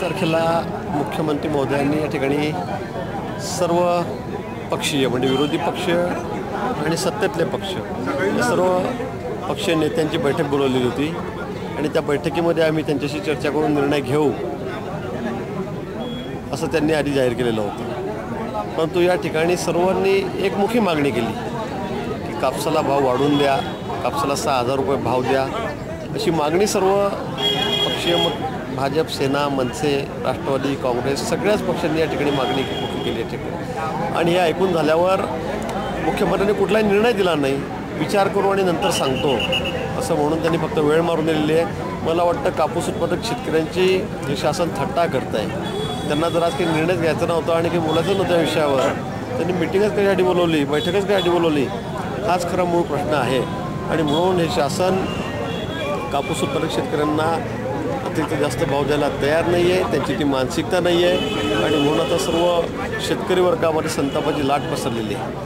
तारखेला मुख्यमंत्री महोदयांनी या ठिकाणी सर्व पक्षीय म्हणजे विरोधी पक्ष आणि सत्तेतले पक्ष या सर्व पक्षीय नेत्यांची बैठक बोलवलेली होती. आणि त्या बैठकीमध्ये आम्ही त्यांच्याशी चर्चा करून निर्णय घेऊ असं त्यांनी आधी जाहीर केलेलं होतं. परंतु या ठिकाणी सर्वांनी एकमुखी मागणी केली की कापसाला भाव वाढवून द्या कापसाला सहा हजार रुपये भाव द्या अशी मागणी सर्व पक्षीय मग भाजप सेना मनसे राष्ट्रवादी काँग्रेस सगळ्याच पक्षांनी या ठिकाणी मागणी केली या ठिकाणी आणि हे ऐकून झाल्यावर मुख्यमंत्र्यांनी कुठलाही निर्णय दिला नाही. विचार करू आणि नंतर सांगतो असं म्हणून त्यांनी फक्त वेळ मारून दिलेली आहे. मला वाटतं कापूस उत्पादक शेतकऱ्यांची हे शासन थट्टा करत आहे त्यांना जर आज काही निर्णय घ्यायचा नव्हता आणि काही बोलायचं नव्हतं या विषयावर त्यांनी मिटिंगच कशासाठी बोलवली बैठकच कशासाठी बोलवली हाच खरा मूळ प्रश्न आहे. आणि म्हणून हे शासन कापूस उत्पादक शेतकऱ्यांना तिथे जास्त भाव द्यायला तयार नाही आहे त्यांची ती मानसिकता नाही आहे आणि म्हणून आता सर्व शेतकरी वर्गामध्ये संतापाची लाट पसरलेली आहे.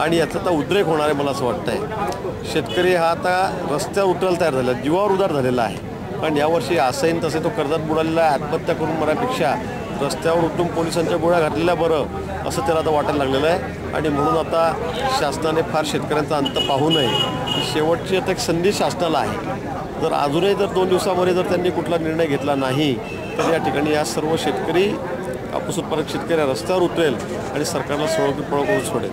आणि याचा आता उद्रेक होणार आहे मला असं वाटतं आहे शेतकरी हा आता रस्त्यावर उतरायला तयार झाला जीवावर उदार झालेला आहे. पण यावर्षी असंही तसे तो कर्जात बुडालेला आहे आत्महत्या करून मरापेक्षा रस्त्यावर उठून पोलिसांच्या गोळ्या घातलेल्या बरं असं त्याला आता वाटायला लागलेलं आहे. आणि म्हणून आता शासनाने फार शेतकऱ्यांचा अंत पाहू नये. शेवटची आता एक संधी शासनाला आहे. जर अजूनही जर दोन दिवसामध्ये जर त्यांनी कुठला निर्णय घेतला नाही तर या ठिकाणी या सर्व शेतकरी कापूस उत्पादक शेतकरी रस्त्यावर उतरेल आणि सरकारला सळो की करून सोडेल